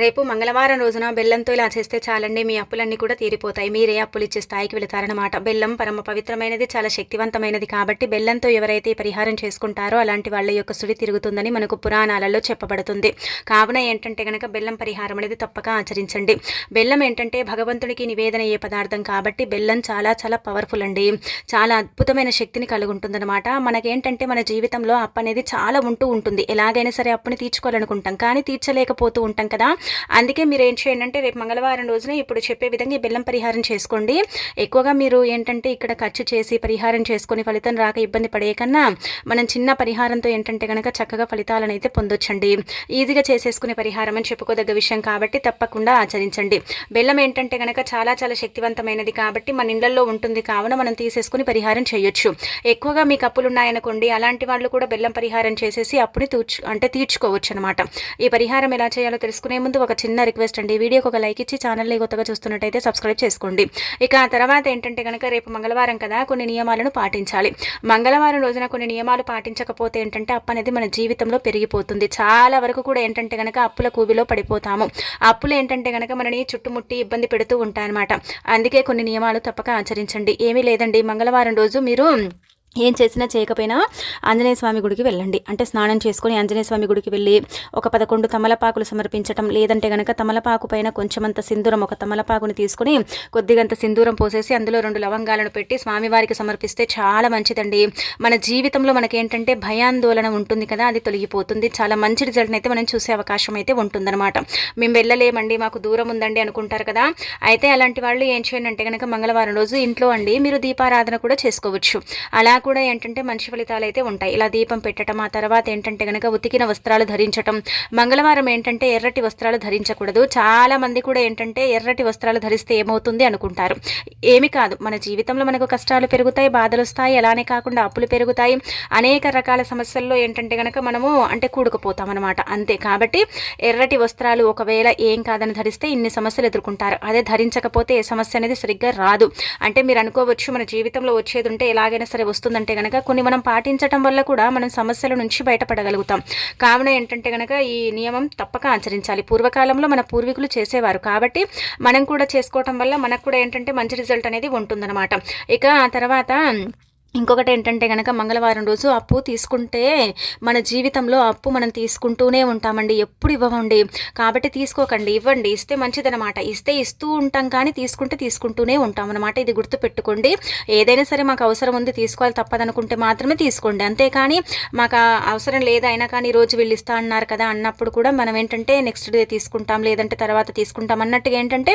రేపు మంగళవారం రోజున బెల్లంతో ఇలా చేస్తే చాలండి మీ అప్పులన్నీ కూడా తీరిపోతాయి. మీరే అప్పులు ఇచ్చే స్థాయికి వెళతారనమాట బెల్లం పరమ పవిత్రమైనది చాలా శక్తివంతమైనది కాబట్టి బెల్లంతో ఎవరైతే పరిహారం చేసుకుంటారో అలాంటి వాళ్ళ యొక్క సుడి తిరుగుతుందని మనకు పురాణాలలో చెప్పబడుతుంది. కావున ఏంటంటే కనుక బెల్లం పరిహారం అనేది తప్పక ఆచరించండి. బెల్లం ఏంటంటే భగవంతుడికి నివేదన అయ్యే పదార్థం కాబట్టి బెల్లం చాలా చాలా పవర్ఫుల్ అండి. చాలా అద్భుతమైన శక్తిని కలిగి ఉంటుందన్నమాట మనకేంటంటే మన జీవితంలో అప్పు అనేది చాలా ఉంటూ ఉంటుంది. ఎలాగైనా సరే అప్పుని తీర్చుకోవాలనుకుంటాం. కానీ తీర్చలేకపోతూ ఉంటాం కదా. అందుకే మీరు ఏం చేయండి అంటే రేపు మంగళవారం రోజున ఇప్పుడు చెప్పే విధంగా ఈ బెల్లం పరిహారం చేసుకోండి. ఎక్కువగా మీరు ఏంటంటే ఇక్కడ ఖర్చు చేసి పరిహారం చేసుకొని ఫలితం రాక ఇబ్బంది పడే కన్నా మనం చిన్న పరిహారంతో ఏంటంటే కనుక చక్కగా ఫలితాలను అయితే పొందొచ్చండి. ఈజీగా చేసేసుకునే పరిహారం అని చెప్పుకోదగ్గ విషయం కాబట్టి తప్పకుండా ఆచరించండి. బెల్లం ఏంటంటే కనుక చాలా చాలా శక్తివంతమైనది కాబట్టి మన ఇళ్ళలో ఉంటుంది కావున మనం తీసేసుకుని పరిహారం చేయొచ్చు. ఎక్కువగా మీకు అప్పులు ఉన్నాయనుకోండి అలాంటి వాళ్ళు కూడా బెల్లం పరిహారం చేసేసి అప్పుని తీర్చు అంటే తీర్చుకోవచ్చు అనమాట ఈ పరిహారం ఎలా చేయాలో తెలుసుకునే ముందు ఒక చిన్న రిక్వెస్ట్ అండి. వీడియోకి ఒక లైక్ ఇచ్చి ఛానల్ని కొత్తగా చూస్తున్నట్టయితే సబ్స్క్రైబ్ చేసుకోండి. ఇక ఆ తర్వాత ఏంటంటే కనుక రేపు మంగళవారం కదా కొన్ని నియమాలను పాటించాలి. మంగళవారం రోజున కొన్ని నియమాలు పాటించకపోతే ఏంటంటే అప్పు అనేది మన జీవితంలో పెరిగిపోతుంది. చాలా వరకు కూడా ఏంటంటే కనుక అప్పుల కూవిలో పడిపోతాము. అప్పులు ఏంటంటే కనుక మనని చుట్టుముట్టి ఇబ్బంది పెడుతూ ఉంటాయన్నమాట. అందుకే కొన్ని నియమాలు తప్పక ఆచరించండి. ఏమీ లేదండి. మంగళవారం రోజు మీరు ఏం చేసినా చేయకపోయినా ఆంజనేయ స్వామి గుడికి వెళ్ళండి. అంటే స్నానం చేసుకొని ఆంజనేయ స్వామి గుడికి వెళ్ళి ఒక పదకొండు తమలపాకులు సమర్పించటం లేదంటే గనక తమలపాకు పైన కొంచెమంత సింధూరం ఒక తమలపాకుని తీసుకొని కొద్దిగంత సింధూరం పోసేసి అందులో రెండు లవంగాలను పెట్టి స్వామివారికి సమర్పిస్తే చాలా మంచిదండి. మన జీవితంలో మనకేంటంటే భయాందోళన ఉంటుంది కదా అది తొలగిపోతుంది. చాలా మంచి రిజల్ట్ని అయితే మనం చూసే అవకాశం అయితే ఉంటుందన్నమాట. మేము వెళ్ళలేమండి మాకు దూరం ఉందండి అనుకుంటారు కదా. అయితే అలాంటి వాళ్ళు ఏం చేయండి అంటే కనుక మంగళవారం రోజు ఇంట్లో అండి మీరు దీపారాధన కూడా చేసుకోవచ్చు. అలా కూడా ఏంటంటే మంచి ఫలితాలు అయితే ఉంటాయి. ఇలా దీపం పెట్టడం ఆ తర్వాత ఏంటంటే కనుక ఉతికిన వస్త్రాలు ధరించటం మంగళవారం ఏంటంటే ఎర్రటి వస్త్రాలు ధరించకూడదు. చాలా మంది కూడా ఏంటంటే ఎర్రటి వస్త్రాలు ధరిస్తే ఏమవుతుంది అనుకుంటారు. ఏమి కాదు. మన జీవితంలో మనకు కష్టాలు పెరుగుతాయి బాధలు వస్తాయి అలానే కాకుండా అప్పులు పెరుగుతాయి. అనేక రకాల సమస్యల్లో ఏంటంటే కనుక మనము అంటే కూడుకుపోతాం అనమాట అంతే. కాబట్టి ఎర్రటి వస్త్రాలు ఒకవేళ ఏం కాదని ధరిస్తే ఇన్ని సమస్యలు ఎదుర్కొంటారు. అదే ధరించకపోతే ఏ సమస్య అనేది సరిగ్గా రాదు. అంటే మీరు అనుకోవచ్చు మన జీవితంలో వచ్చేది ఉంటే ఎలాగైనా సరే వస్తుంది ఉంటుందంటే కనుక కొన్ని మనం పాటించటం వల్ల కూడా మనం సమస్యల నుంచి బయటపడగలుగుతాం. కావున ఏంటంటే కనుక ఈ నియమం తప్పక ఆచరించాలి. పూర్వకాలంలో మన పూర్వీకులు చేసేవారు. కాబట్టి మనం కూడా చేసుకోవటం వల్ల మనకు కూడా ఏంటంటే మంచి రిజల్ట్ అనేది ఉంటుందన్నమాట. ఇక ఆ తర్వాత ఇంకొకటి ఏంటంటే కనుక మంగళవారం రోజు అప్పు తీసుకుంటే మన జీవితంలో అప్పు మనం తీసుకుంటూనే ఉంటామండి ఎప్పుడు ఇవ్వమండి. కాబట్టి తీసుకోకండి ఇవ్వండి ఇస్తే మంచిదనమాట ఇస్తే ఇస్తూ ఉంటాం కానీ తీసుకుంటే తీసుకుంటూనే ఉంటాం అనమాట ఇది గుర్తు పెట్టుకోండి ఏదైనా సరే మాకు అవసరం ఉంది తీసుకోవాలి తప్పదనుకుంటే మాత్రమే తీసుకోండి. అంతేకాని మాకు అవసరం లేదైనా అయినా కానీ రోజు వీళ్ళు ఇస్తా అన్నారు కదా అన్నప్పుడు కూడా మనం ఏంటంటే నెక్స్ట్ డే తీసుకుంటాం లేదంటే తర్వాత తీసుకుంటాం అన్నట్టుగా ఏంటంటే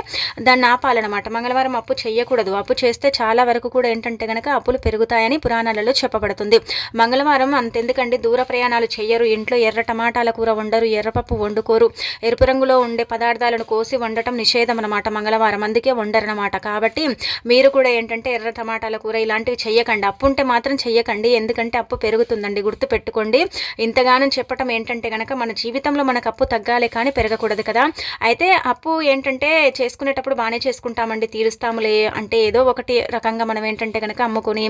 దాన్ని ఆపాలన్నమాట. మంగళవారం అప్పు చేయకూడదు అప్పు చేస్తే చాలా వరకు కూడా ఏంటంటే కనుక అప్పులు పెరుగుతాయని అని పురాణాలలో చెప్పబడుతుంది. మంగళవారం అంతెందుకండి దూర ప్రయాణాలు చేయరు ఇంట్లో ఎర్ర టమాటాల కూర వండరు ఎర్రపప్పు వండుకోరు. ఎరుపు రంగులో ఉండే పదార్థాలను కోసి వండటం నిషేధం అనమాట మంగళవారం. అందుకే వండరనమాట కాబట్టి మీరు కూడా ఏంటంటే ఎర్ర టమాటాల కూర ఇలాంటివి చెయ్యకండి. అప్పు ఉంటే మాత్రం చెయ్యకండి. ఎందుకంటే అప్పు పెరుగుతుందండి. గుర్తు పెట్టుకోండి ఇంతగానం చెప్పటం ఏంటంటే కనుక మన జీవితంలో మనకు అప్పు తగ్గాలి కానీ పెరగకూడదు కదా. అయితే అప్పు ఏంటంటే చేసుకునేటప్పుడు బాగానే చేసుకుంటామండి తీరుస్తాములే అంటే ఏదో ఒకటి రకంగా మనం ఏంటంటే కనుక అమ్ముకొని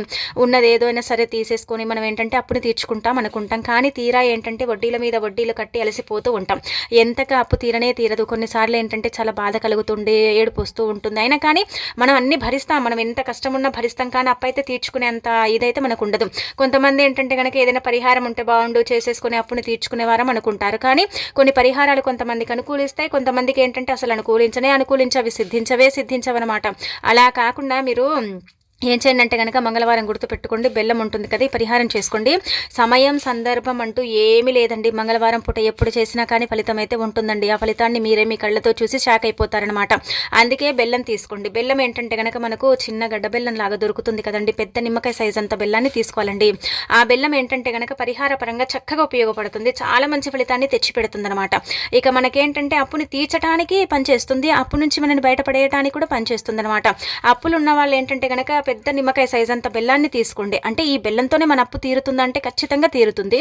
ఉన్నది ఏదైనా సరే తీసేసుకొని మనం ఏంటంటే అప్పుని తీర్చుకుంటాం అనుకుంటాం. కానీ తీరా ఏంటంటే వడ్డీల మీద వడ్డీలు కట్టి అలసిపోతూ ఉంటాం. ఎంతగా అప్పు తీరనే తీరదు. కొన్నిసార్లు ఏంటంటే చాలా బాధ కలుగుతుండే ఏడుపు వస్తూ ఉంటుంది. అయినా కానీ మనం అన్ని భరిస్తాం. మనం ఎంత కష్టం ఉన్నా భరిస్తాం. కానీ అప్పు అయితే తీర్చుకునేంత ఇదైతే మనకు ఉండదు కొంతమంది ఏంటంటే కనుక ఏదైనా పరిహారం ఉంటే బాగుండు చేసేసుకుని అప్పుని తీర్చుకునేవారం అనుకుంటారు. కానీ కొన్ని పరిహారాలు కొంతమందికి అనుకూలిస్తాయి. కొంతమందికి ఏంటంటే అసలు అనుకూలించనే అనుకూలించవి సిద్ధించవే సిద్ధించవన్నమాట. అలా కాకుండా మీరు ఏం చేయండి అంటే కనుక మంగళవారం గుర్తుపెట్టుకోండి బెల్లం ఉంటుంది కదా ఈ పరిహారం చేసుకోండి. సమయం సందర్భం అంటూ ఏమీ లేదండి. మంగళవారం పూట ఎప్పుడు చేసినా కానీ ఫలితం అయితే ఉంటుందండి. ఆ ఫలితాన్ని మీరే మీ కళ్ళతో చూసి షాక్ అయిపోతారనమాట అందుకే బెల్లం తీసుకోండి. బెల్లం ఏంటంటే కనుక మనకు చిన్న గడ్డ బెల్లం లాగా దొరుకుతుంది కదండి. పెద్ద నిమ్మకాయ సైజ్ అంత బెల్లాన్ని తీసుకోవాలండి. ఆ బెల్లం ఏంటంటే కనుక పరిహార పరంగా చక్కగా ఉపయోగపడుతుంది. చాలా మంచి ఫలితాన్ని తెచ్చిపెడుతుంది అనమాట ఇక మనకేంటంటే అప్పుని తీర్చడానికి పనిచేస్తుంది. అప్పు నుంచి మనని బయటపడేయడానికి కూడా పనిచేస్తుంది అనమాట అప్పులు ఉన్న వాళ్ళు ఏంటంటే కనుక పెద్ద నిమ్మకాయ సైజ్ అంత బెల్లాన్ని తీసుకోండి. అంటే ఈ బెల్లంతోనే మన అప్పు తీరుతుందంటే ఖచ్చితంగా తీరుతుంది.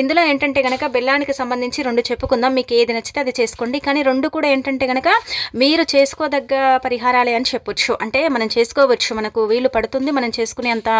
ఇందులో ఏంటంటే కనుక బెల్లానికి సంబంధించి రెండు చెప్పుకుందాం. మీకు ఏది నచ్చితే అది చేసుకోండి. కానీ రెండు కూడా ఏంటంటే కనుక మీరు చేసుకోదగ్గ పరిహారాలే అని చెప్పొచ్చు. అంటే మనం చేసుకోవచ్చు. మనకు వీలు పడుతుంది. మనం చేసుకునే అంత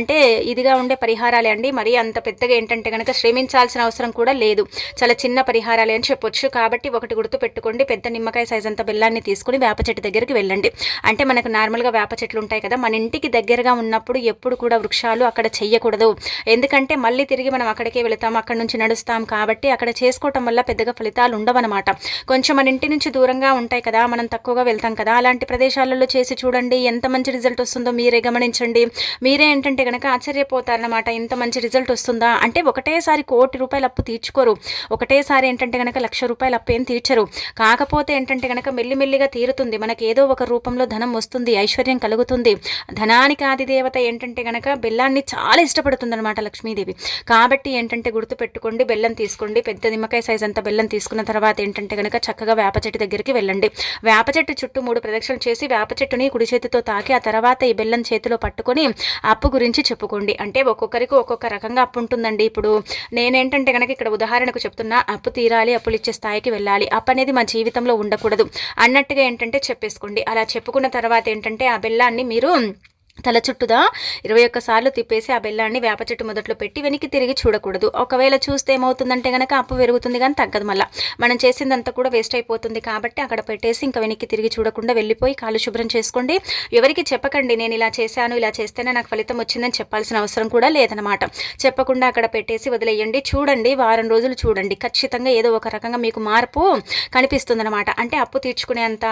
అంటే ఇదిగా ఉండే పరిహారాలే అండి. మరి అంత పెద్దగా ఏంటంటే కనుక శ్రమించాల్సిన అవసరం కూడా లేదు. చాలా చిన్న పరిహారాలే అని చెప్పొచ్చు. కాబట్టి ఒకటి గుర్తు పెట్టుకోండి. పెద్ద నిమ్మకాయ సైజ్ అంత బెల్లాన్ని తీసుకుని వేప చెట్టు దగ్గరికి వెళ్ళండి. అంటే మనకు నార్మల్గా వేప చెట్లు ఉంటాయి కదా. మన ఇంటికి దగ్గరగా ఉన్నప్పుడు ఎప్పుడు కూడా వృక్షాలు అక్కడ చెయ్యకూడదు. ఎందుకంటే మళ్ళీ తిరిగి మనం అక్కడికే వెళతాం అక్కడ నుంచి నడుస్తాం కాబట్టి అక్కడ చేసుకోవటం వల్ల పెద్దగా ఫలితాలు ఉండవన్నమాట. కొంచెం మన ఇంటి నుంచి దూరంగా ఉంటాయి కదా మనం తక్కువగా వెళ్తాం కదా అలాంటి ప్రదేశాలలో చేసి చూడండి ఎంత మంచి రిజల్ట్ వస్తుందో మీరే గమనించండి. మీరే ఏంటంటే కనుక ఆశ్చర్యపోతారనమాట ఇంత మంచి రిజల్ట్ వస్తుందా? అంటే ఒకటేసారి కోటి రూపాయలు అప్పు తీర్చుకోరు. ఒకటేసారి ఏంటంటే కనుక లక్ష రూపాయలు అప్పు ఏం తీర్చరు. కాకపోతే ఏంటంటే కనుక మెల్లిమెల్లిగా తీరుతుంది. మనకి ఏదో ఒక రూపంలో ధనం వస్తుంది ఐశ్వర్యం కలుగుతుంది. ధనానికి ఆదిదేవత ఏంటంటే కనుక బెల్లాన్ని చాలా ఇష్టపడుతుంది అనమాట లక్ష్మీదేవి. కాబట్టి ఏంటంటే గుర్తు పెట్టుకోండి బెల్లం తీసుకోండి. పెద్ద నిమ్మకాయ సైజ్ అంత బెల్లం తీసుకున్న తర్వాత ఏంటంటే కనుక చక్కగా వేప చెట్టు దగ్గరికి వెళ్ళండి. వేప చెట్టు చుట్టూ మూడు ప్రదక్షిణలు చేసి వేప చెట్టుని కుడి చేతితో తాకి ఆ తర్వాత ఈ బెల్లం చేతిలో పట్టుకొని అప్పు గురించి చెప్పుకోండి. అంటే ఒక్కొక్కరికి ఒక్కొక్క రకంగా అప్పు ఉంటుందండి. ఇప్పుడు నేనేంటంటే కనుక ఇక్కడ ఉదాహరణకు చెప్తున్నా అప్పు తీరాలి అప్పులు ఇచ్చే స్థాయికి వెళ్ళాలి. అప్పు అనేది మా జీవితంలో ఉండకూడదు. అన్నట్టుగా ఏంటంటే చెప్పేసుకోండి. అలా చెప్పుకున్న తర్వాత ఏంటంటే ఆ బెల్లాన్ని మీరు తల చుట్టుదా? ఇరవై ఒక్క సార్లు తిప్పేసి ఆ బెల్లాన్ని వేప చెట్టు మొదట్లో పెట్టి వెనక్కి తిరిగి చూడకూడదు. ఒకవేళ చూస్తే ఏమవుతుందంటే కనుక అప్పు పెరుగుతుంది కానీ తగ్గదు మళ్ళీ. మనం చేసిందంతా కూడా వేస్ట్ అయిపోతుంది కాబట్టి అక్కడ పెట్టేసి ఇంకా వెనక్కి తిరిగి చూడకుండా వెళ్ళిపోయి కాలు శుభ్రం చేసుకోండి. ఎవరికి చెప్పకండి నేను ఇలా చేశాను ఇలా చేస్తేనే నాకు ఫలితం వచ్చిందని చెప్పాల్సిన అవసరం కూడా లేదనమాట చెప్పకుండా అక్కడ పెట్టేసి వదిలేయండి. చూడండి వారం రోజులు చూడండి. ఖచ్చితంగా ఏదో ఒక రకంగా మీకు మార్పు కనిపిస్తుందన్నమాట. అంటే అప్పు తీర్చుకునేంత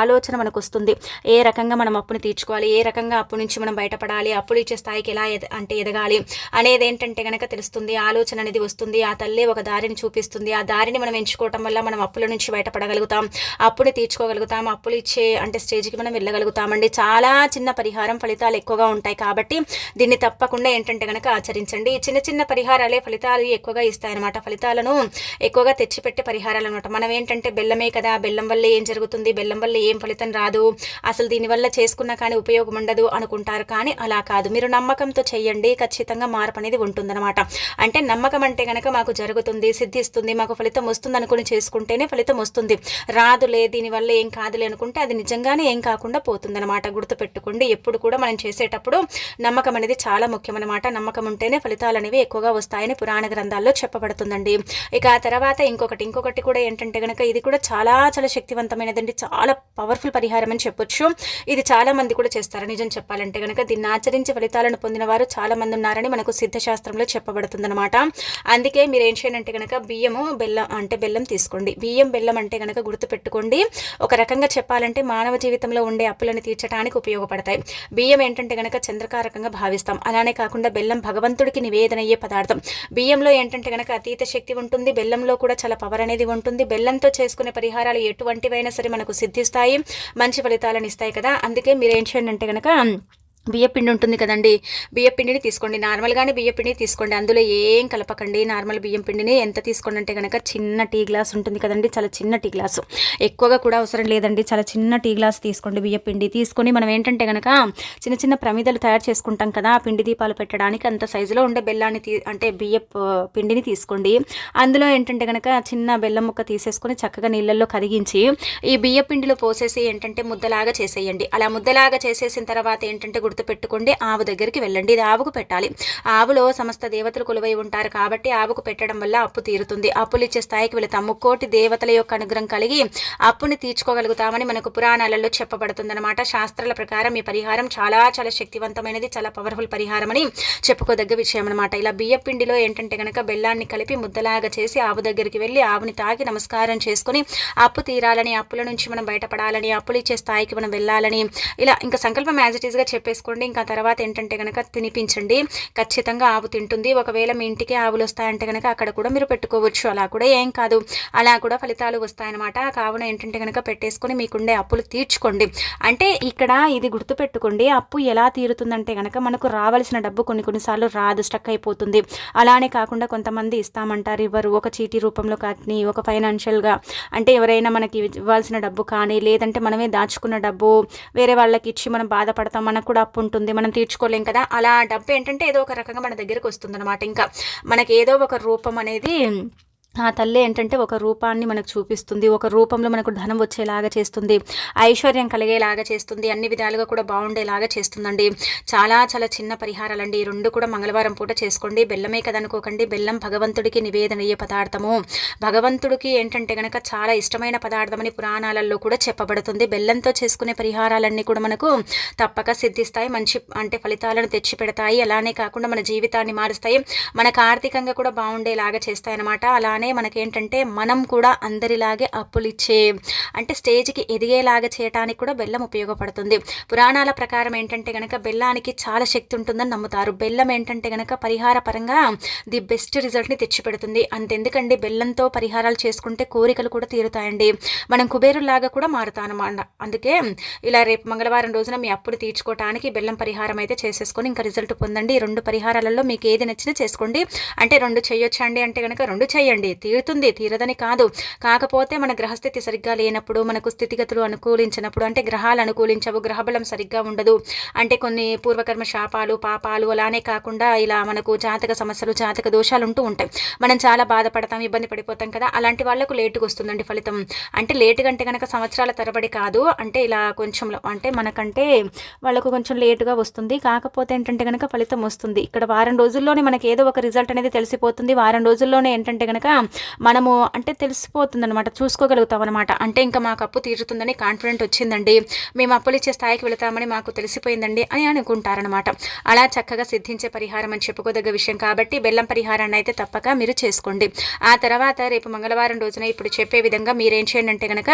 ఆలోచన మనకు వస్తుంది ఏ రకంగా మనం అప్పుని తీర్చుకోవాలి? ఏ రకంగా అప్పు నుంచి మనం బయటపడాలి అప్పులు ఇచ్చే స్థాయికి ఎలా ఎద అంటే ఎదగాలి అనేది ఏంటంటే కనుక తెలుస్తుంది. ఆలోచన అనేది వస్తుంది. ఆ తల్లి ఒక దారిని చూపిస్తుంది. ఆ దారిని మనం ఎంచుకోవటం వల్ల మనం అప్పుల నుంచి బయటపడగలుగుతాం. అప్పుని తీర్చుకోగలుగుతాం. అప్పులు ఇచ్చే అంటే స్టేజ్కి మనం వెళ్ళగలుగుతామండి. చాలా చిన్న పరిహారం ఫలితాలు ఎక్కువగా ఉంటాయి కాబట్టి దీన్ని తప్పకుండా ఏంటంటే కనుక ఆచరించండి. చిన్న చిన్న పరిహారాలే ఫలితాలు ఎక్కువగా ఇస్తాయన్నమాట. ఫలితాలను ఎక్కువగా తెచ్చిపెట్టే పరిహారాలు అనమాట మనం ఏంటంటే బెల్లమే కదా బెల్లం వల్ల ఏం జరుగుతుంది బెల్లం వల్ల ఏం ఫలితం రాదు అసలు దీనివల్ల చేసుకున్నా కానీ ఉపయోగం ఉండదు అనుకుంటారు. కానీ అలా కాదు. మీరు నమ్మకంతో చేయండి. ఖచ్చితంగా మార్పు అనేది ఉంటుందన్నమాట. అంటే నమ్మకం అంటే కనుక మాకు జరుగుతుంది సిద్ధిస్తుంది మాకు ఫలితం వస్తుంది అనుకుని చేసుకుంటేనే ఫలితం వస్తుంది. రాదులే దీనివల్ల ఏం కాదులే అనుకుంటే అది నిజంగానే ఏం కాకుండా పోతుందన్నమాట. గుర్తుపెట్టుకోండి. ఎప్పుడు కూడా మనం చేసేటప్పుడు నమ్మకం అనేది చాలా ముఖ్యమన్నమాట. నమ్మకం ఉంటేనే ఫలితాలు అనేవి ఎక్కువగా వస్తాయని పురాణ గ్రంథాల్లో చెప్పబడుతుందండి. ఇక ఆ తర్వాత ఇంకొకటి. ఇంకొకటి కూడా ఏంటంటే కనుక ఇది కూడా చాలా చాలా శక్తివంతమైనదండి. చాలా పవర్ఫుల్ పరిహారం అని చెప్పొచ్చు. ఇది చాలా మంది కూడా చేస్తారు. నిజం చెప్పాలి చెప్పాలంటే కనుక దీన్ని ఆచరించి ఫలితాలను పొందిన వారు చాలామంది ఉన్నారని మనకు సిద్ధశాస్త్రంలో చెప్పబడుతుందన్నమాట. అందుకే మీరు ఏం చేయాలంటే కనుక బియ్యము బెల్లం అంటే బెల్లం తీసుకోండి. బియ్యం బెల్లం అంటే కనుక గుర్తుపెట్టుకోండి. ఒక రకంగా చెప్పాలంటే మానవ జీవితంలో ఉండే అప్పులను తీర్చడానికి ఉపయోగపడతాయి. బియ్యం ఏంటంటే కనుక చంద్రకారకంగా భావిస్తాం. అలానే కాకుండా బెల్లం భగవంతుడికి నివేదన అయ్యే పదార్థం. బియ్యంలో ఏంటంటే కనుక అతీత శక్తి ఉంటుంది బెల్లంలో కూడా చాలా పవర్ అనేది ఉంటుంది. బెల్లంతో చేసుకునే పరిహారాలు ఎటువంటివైనా సరే మనకు సిద్ధిస్తాయి మంచి ఫలితాలను ఇస్తాయి కదా. అందుకే మీరు ఏం చేయండి అంటే కనుక బియ్యపిండి ఉంటుంది కదండి. బియ్యపిండిని తీసుకోండి. నార్మల్గానే బియ్యపిండి తీసుకోండి. అందులో ఏం కలపకండి. నార్మల్ బియ్యం పిండిని ఎంత తీసుకోండి అంటే కనుక చిన్న టీ గ్లాస్ ఉంటుంది కదండి. చాలా చిన్న టీ గ్లాసు. ఎక్కువగా కూడా అవసరం లేదండి. చాలా చిన్న టీ గ్లాస్ తీసుకోండి బియ్యపిండి. తీసుకొని మనం ఏంటంటే కనుక చిన్న చిన్న ప్రమిదలు తయారు చేసుకుంటాం కదా ఆ పిండి దీపాలు పెట్టడానికి అంత సైజులో ఉండే బెల్లాన్ని తీ అంటే బియ్య పిండిని తీసుకోండి. అందులో ఏంటంటే కనుక చిన్న బెల్లం ముక్క తీసేసుకొని చక్కగా నీళ్ళల్లో కరిగించి ఈ బియ్య పిండిలో పోసేసి ఏంటంటే ముద్దలాగా చేసేయండి. అలా ముద్దలాగా చేసేసిన తర్వాత ఏంటంటే గుర్తుపెట్టుకోండి ఆవు దగ్గరికి వెళ్ళండి. ఇది ఆవుకు పెట్టాలి. ఆవులో సమస్త దేవతలు కొలువై ఉంటారు కాబట్టి ఆవుకు పెట్టడం వల్ల అప్పు తీరుతుంది. అప్పులు ఇచ్చే స్థాయికి వెళతాం. ముక్కోటి దేవతల యొక్క అనుగ్రహం కలిగి అప్పుని తీర్చుకోగలుగుతామని మనకు పురాణాలలో చెప్పబడుతుందన్నమాట. శాస్త్రాల ప్రకారం ఈ పరిహారం చాలా చాలా శక్తివంతమైనది చాలా పవర్ఫుల్ పరిహారం అని చెప్పుకోదగ్గ విషయం అనమాట ఇలా బియ్య పిండిలో ఏంటంటే కనుక బెల్లాన్ని కలిపి ముద్దలాగా చేసి ఆవు దగ్గరికి వెళ్ళి ఆవుని తాగి నమస్కారం చేసుకుని అప్పు తీరాలని అప్పుల నుంచి మనం బయటపడాలని అప్పులు ఇచ్చే స్థాయికి మనం వెళ్ళాలని ఇలా ఇంకా సంకల్పం యాజ్ ఇట్ ఈస్గా చేసుకోండి ఇంకా తర్వాత ఏంటంటే కనుక తినిపించండి. ఖచ్చితంగా ఆవు తింటుంది. ఒకవేళ మీ ఇంటికి ఆవులు వస్తాయంటే కనుక అక్కడ కూడా మీరు పెట్టుకోవచ్చు. అలా కూడా ఏం కాదు. అలా కూడా ఫలితాలు వస్తాయన్నమాట. కావున ఏంటంటే కనుక పెట్టేసుకొని మీకుండే అప్పులు తీర్చుకోండి. అంటే ఇక్కడ ఇది గుర్తుపెట్టుకోండి. అప్పు ఎలా తీరుతుందంటే కనుక మనకు రావాల్సిన డబ్బు కొన్ని కొన్నిసార్లు రాదు. స్టక్ అయిపోతుంది. అలానే కాకుండా కొంతమంది ఇస్తామంటారు. ఇవ్వరు. ఒక చీటీ రూపంలో కానీ ఒక ఫైనాన్షియల్గా అంటే ఎవరైనా మనకి ఇవ్వాల్సిన డబ్బు కానీ లేదంటే మనమే దాచుకున్న డబ్బు వేరే వాళ్ళకి ఇచ్చి మనం బాధపడతాం. మనకు కూడా అప్పు ఉంటుంది మనం తీర్చుకోలేం కదా. అలా డబ్బు ఏంటంటే ఏదో ఒక రకంగా మన దగ్గరకు వస్తుంది అనమాట ఇంకా మనకి ఏదో ఒక రూపం అనేది ఆ తల్లి ఏంటంటే ఒక రూపాన్ని మనకు చూపిస్తుంది. ఒక రూపంలో మనకు ధనం వచ్చేలాగా చేస్తుంది. ఐశ్వర్యం కలిగేలాగా చేస్తుంది. అన్ని విధాలుగా కూడా బాగుండేలాగా చేస్తుందండి. చాలా చాలా చిన్న పరిహారాలండి. ఈ రెండు కూడా మంగళవారం పూట చేసుకోండి. బెల్లమే కదనుకోకండి బెల్లం భగవంతుడికి నివేదనయ్యే పదార్థము. భగవంతుడికి ఏంటంటే గనక చాలా ఇష్టమైన పదార్థమని పురాణాలలో కూడా చెప్పబడుతుంది. బెల్లంతో చేసుకునే పరిహారాలన్నీ కూడా మనకు తప్పక సిద్ధిస్తాయి. మంచి అంటే ఫలితాలను తెచ్చి పెడతాయి. అలానే కాకుండా మన జీవితాన్ని మారుస్తాయి. మనకు ఆర్థికంగా కూడా బాగుండేలాగా చేస్తాయి అనమాట అలా అలానే మనకేంటంటే మనం కూడా అందరిలాగే అప్పులు ఇచ్చే అంటే స్టేజ్కి ఎదిగేలాగా చేయడానికి కూడా బెల్లం ఉపయోగపడుతుంది. పురాణాల ప్రకారం ఏంటంటే కనుక బెల్లానికి చాలా శక్తి ఉంటుందని నమ్ముతారు. బెల్లం ఏంటంటే కనుక పరిహార పరంగా ది బెస్ట్ రిజల్ట్ని తెచ్చిపెడుతుంది. అంతెందుకండి బెల్లంతో పరిహారాలు చేసుకుంటే కోరికలు కూడా తీరుతాయండి. మనం కుబేరులాగా కూడా మారుతానమాట. అందుకే ఇలా రేపు మంగళవారం రోజున మీ అప్పులు తీర్చుకోవడానికి బెల్లం పరిహారం అయితే చేసేసుకొని ఇంకా రిజల్ట్ పొందండి. రెండు పరిహారాలలో మీకు ఏది నచ్చినా చేసుకోండి. అంటే రెండు చేయొచ్చండి అంటే కనుక రెండు చేయండి. తీరుతుంది తీరదని కాదు. కాకపోతే మన గ్రహస్థితి సరిగ్గా లేనప్పుడు మనకు స్థితిగతులు అనుకూలించినప్పుడు అంటే గ్రహాలు అనుకూలించవు గ్రహబలం సరిగ్గా ఉండదు. అంటే కొన్ని పూర్వకర్మ శాపాలు పాపాలు అలానే కాకుండా ఇలా మనకు జాతక సమస్యలు జాతక దోషాలు ఉంటూ ఉంటాయి. మనం చాలా బాధపడతాం ఇబ్బంది పడిపోతాం కదా అలాంటి వాళ్ళకు లేటుగా వస్తుందండి ఫలితం. అంటే లేటు కంటే కనుక సంవత్సరాల తరబడి కాదు అంటే ఇలా కొంచెం అంటే మనకంటే వాళ్ళకు కొంచెం లేటుగా వస్తుంది. కాకపోతే ఏంటంటే కనుక ఫలితం వస్తుంది. ఇక్కడ వారం రోజుల్లోనే మనకి ఏదో ఒక రిజల్ట్ అనేది తెలిసిపోతుంది. వారం రోజుల్లోనే ఏంటంటే కనుక మనము అంటే తెలిసిపోతుంది అనమాట చూసుకోగలుగుతాం అనమాట అంటే ఇంకా మాకు అప్పు తీరుతుందని కాన్ఫిడెంట్ వచ్చిందండి. మేము అప్పులు ఇచ్చే స్థాయికి వెళతామని మాకు తెలిసిపోయిందండి అని అనుకుంటారనమాట అలా చక్కగా సిద్ధించే పరిహారం అని చెప్పుకోదగ్గ విషయం కాబట్టి బెల్లం పరిహారాన్ని అయితే తప్పక మీరు చేసుకోండి. ఆ తర్వాత రేపు మంగళవారం రోజున ఇప్పుడు చెప్పే విధంగా మీరేం చేయండి అంటే కనుక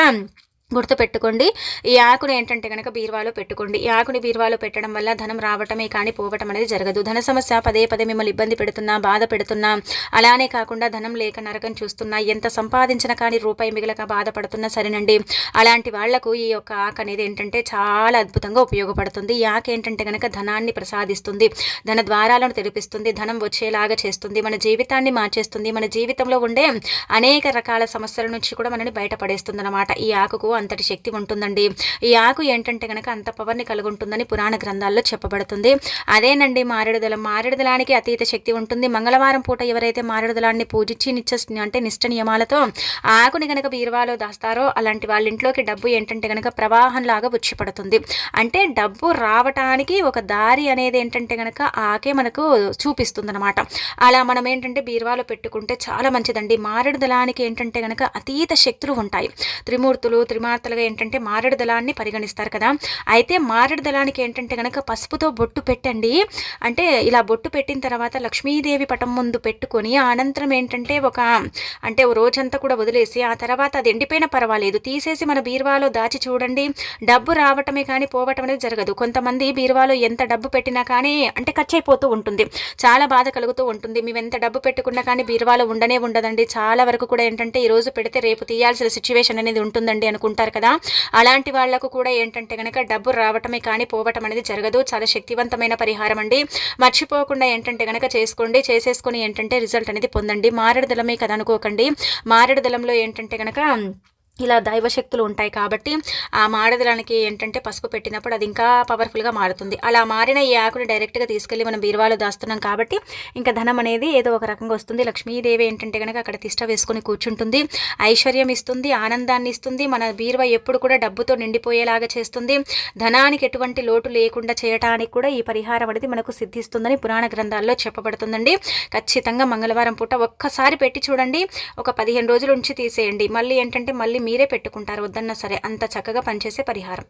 గుర్తుపెట్టుకోండి ఈ ఆకును ఏంటంటే కనుక బీరువాలో పెట్టుకోండి. ఈ ఆకుని బీరువాలో పెట్టడం వల్ల ధనం రావటమే కానీ పోవటం అనేది జరగదు. ధన సమస్య పదే పదే మిమ్మల్ని ఇబ్బంది పెడుతున్నా బాధ పెడుతున్నా అలానే కాకుండా ధనం లేక నరకం చూస్తున్నా ఎంత సంపాదించిన కానీ రూపాయి మిగలక బాధపడుతున్నా సరేనండి. అలాంటి వాళ్ళకు ఈ యొక్క ఆకు అనేది ఏంటంటే చాలా అద్భుతంగా ఉపయోగపడుతుంది. ఈ ఆకు ఏంటంటే కనుక ధనాన్ని ప్రసాదిస్తుంది ధన ద్వారాలను తెరిపిస్తుంది ధనం వచ్చేలాగా చేస్తుంది మన జీవితాన్ని మార్చేస్తుంది మన జీవితంలో ఉండే అనేక రకాల సమస్యల నుంచి కూడా మనని బయటపడేస్తుంది అనమాట ఈ ఆకుకు అంతటి శక్తి ఉంటుందండి. ఈ ఆకు ఏంటంటే కనుక అంత పవర్ని కలిగి ఉంటుందని పురాణ గ్రంథాల్లో చెప్పబడుతుంది. అదేనండి మారేడుదలం. మారేడుదలానికి అతీత శక్తి ఉంటుంది. మంగళవారం పూట ఎవరైతే మారేడుదలాన్ని పూజించి నిత్య అంటే నిష్ట నియమాలతో ఆకుని కనుక బీరువాలో దాస్తారో అలాంటి వాళ్ళ ఇంట్లోకి డబ్బు ఏంటంటే కనుక ప్రవాహంలాగా వచ్చిపడుతుంది అంటే డబ్బు రావటానికి ఒక దారి అనేది ఏంటంటే కనుక ఆకే మనకు చూపిస్తుంది అనమాట అలా మనం ఏంటంటే బీరువాలో పెట్టుకుంటే చాలా మంచిదండి. మారేడుదలానికి ఏంటంటే కనుక అతీత శక్తులు ఉంటాయి. త్రిమూర్తులు త్రిమ నిర్మాతలుగా ఏంటంటే మారేడు దళాన్ని పరిగణిస్తారు కదా. అయితే మారేడు దళానికి ఏంటంటే కనుక పసుపుతో బొట్టు పెట్టండి. అంటే ఇలా బొట్టు పెట్టిన తర్వాత లక్ష్మీదేవి పటం ముందు పెట్టుకొని అనంతరం ఏంటంటే ఒక అంటే రోజంతా కూడా వదిలేసి ఆ తర్వాత అది ఎండిపోయిన పర్వాలేదు. తీసేసి మన బీరువాలో దాచి చూడండి. డబ్బు రావటమే కానీ పోవటం అనేది జరగదు. కొంతమంది బీరువాలో ఎంత డబ్బు పెట్టినా కానీ అంటే ఖర్చు అయిపోతూ ఉంటుంది. చాలా బాధ కలుగుతూ ఉంటుంది. మేము ఎంత డబ్బు పెట్టుకున్నా కానీ బీరువాలో ఉండనే ఉండదండి. చాలా వరకు కూడా ఏంటంటే ఈరోజు పెడితే రేపు తీయాల్సిన సిచ్యువేషన్ అనేది ఉంటుందండి అనుకుంటా ఉంటారు కదా. అలాంటి వాళ్ళకు కూడా ఏంటంటే కనుక డబ్బు రావటమే కానీ పోవటం అనేది జరగదు. చాలా శక్తివంతమైన పరిహారం అండి. మర్చిపోకుండా ఏంటంటే కనుక చేసుకోండి. చేసేసుకొని ఏంటంటే రిజల్ట్ అనేది పొందండి. మారేడు దళమే కదా అనుకోకండి. మారేడు దళంలో ఏంటంటే కనుక ఇలా దైవశక్తులు ఉంటాయి కాబట్టి ఆ మాడదలానికి ఏంటంటే పసుపు పెట్టినప్పుడు అది ఇంకా పవర్ఫుల్గా మారుతుంది. అలా మారిన ఈ ఆకుని డైరెక్ట్గా తీసుకెళ్ళి మనం బీరువాలో దాస్తున్నాం కాబట్టి ఇంకా ధనం అనేది ఏదో ఒక రకంగా వస్తుంది. లక్ష్మీదేవి ఏంటంటే కనుక అక్కడ తిష్ట వేసుకుని కూర్చుంటుంది. ఐశ్వర్యం ఇస్తుంది ఆనందాన్ని ఇస్తుంది. మన బీరువా ఎప్పుడు కూడా డబ్బుతో నిండిపోయేలాగా చేస్తుంది. ధనానికి ఎటువంటి లోటు లేకుండా చేయడానికి కూడా ఈ పరిహారం అనేది మనకు సిద్ధిస్తుందని పురాణ గ్రంథాల్లో చెప్పబడుతుందండి. ఖచ్చితంగా మంగళవారం పూట ఒక్కసారి పెట్టి చూడండి. ఒక పదిహేను రోజుల నుంచి తీసేయండి. మళ్ళీ ఏంటంటే మళ్ళీ మీరే పెట్టుకుంటారు. వద్దన్నా సరే అంత చక్కగా పనిచేసే పరిహారం.